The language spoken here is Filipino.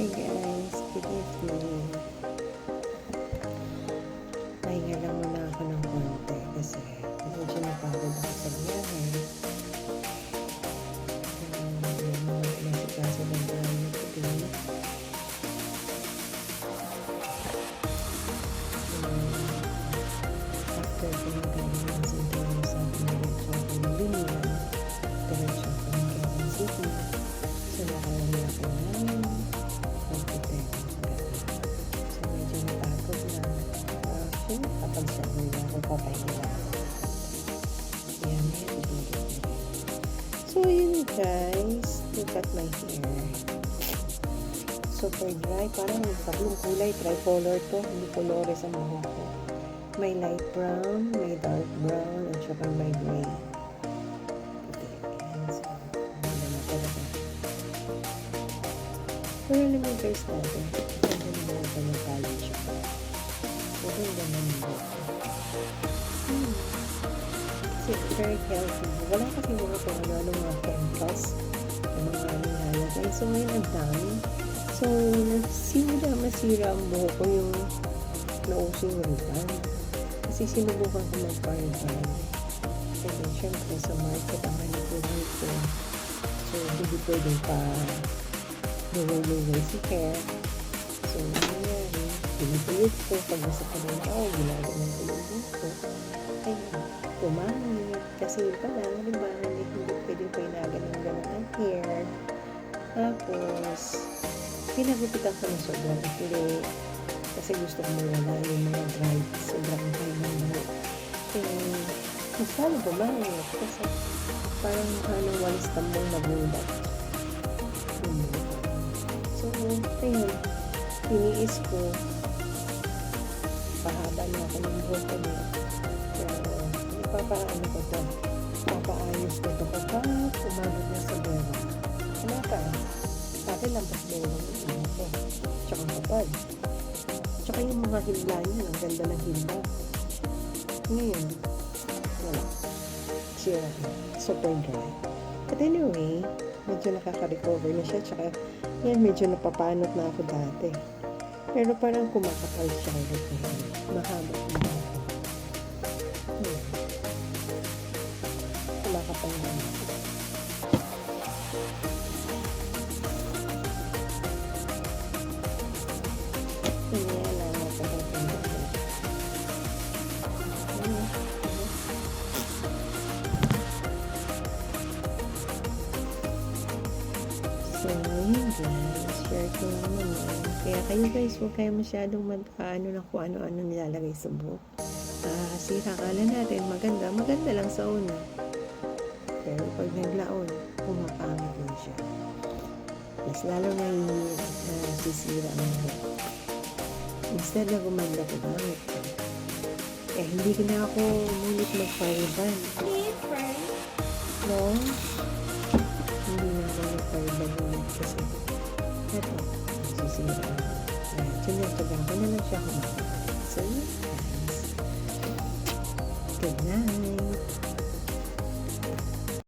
Hi guys, good evening. Pahinga lang muna ako ng konti kasi medyo napagod ako sa biyahe. Um, yung mga inasikaso ng today. Um, after ko magaling ng sentro sa diretso ako ng Binilan, diretso ako ng Quezon City. So, nakawala ako ng Actually, kapag sa na ako, na rin. So, yun guys. Look at my hair. Super dry. Parang tatlong kulay. Tricolor to. Hindi colores ang buhok ko. May light brown, may dark brown, at saka may gray. Ayan. Pero mo guys natin, Ako. Hmm. Healthy. Wala kasi mga kung ano-ano mga chemicals na mga nilalagay. So ngayon. So nasira, masira ang buhok ko yung nauso yung ribbon. Kasi sinubukan ko mag-ribbon. Kasi syempre sa market ang manipulate ko. So hindi pwedeng pa niluluway si hair. So, nangyari? Pinipilit ko. Pag nasa ko ng tao, ginaganon ko yung buhok ko. Ay, pumangit. Kasi pala, ba, hindi hindi pwedeng painagan ng ganun ang hair. Tapos, pinagupitan ko ng sobrang ikli. Kasi gusto ko mawala yung mga dry, sobrang dry ng buhok. Kaya, mas lalo pumangit. Kasi, parang ng walis tambong nagulat. Hmm. So, ayun, tiniis ko. Pahaba na ako ng buhok ko. Pero, ipapaano ko to. Papaayos ko to kapag umabot na sa bera. Wala ka. Sa akin, lampas bera ng iba ko. Tsaka kapag. Tsaka yung mga himla niya, ang ganda ng himla. Ngayon, wala. Sira na. Super dry. But anyway, medyo nakaka-recover na siya. Tsaka, yan, medyo napapanot na ako dati. Pero parang kumakapal siya ulit ngayon. Mahaba na. Hmm. Kumakapal na Ko lang naman. Kaya kayo guys, huwag kayo masyadong mag-ano na kung ano-ano nilalagay sa buhok. Ah, kasi akala natin maganda, maganda lang sa una. Pero pag naglaon, pumapangit din siya. Mas lalo na uh, sisira ang buhok. Instead na gumanda ko ko. Eh, hindi ko na ako mulit mag-fireban. No? Ulit kasi eto, sisira ang Ayan, sinuntagan ko na lang siya kumakain. So, yun. Good night.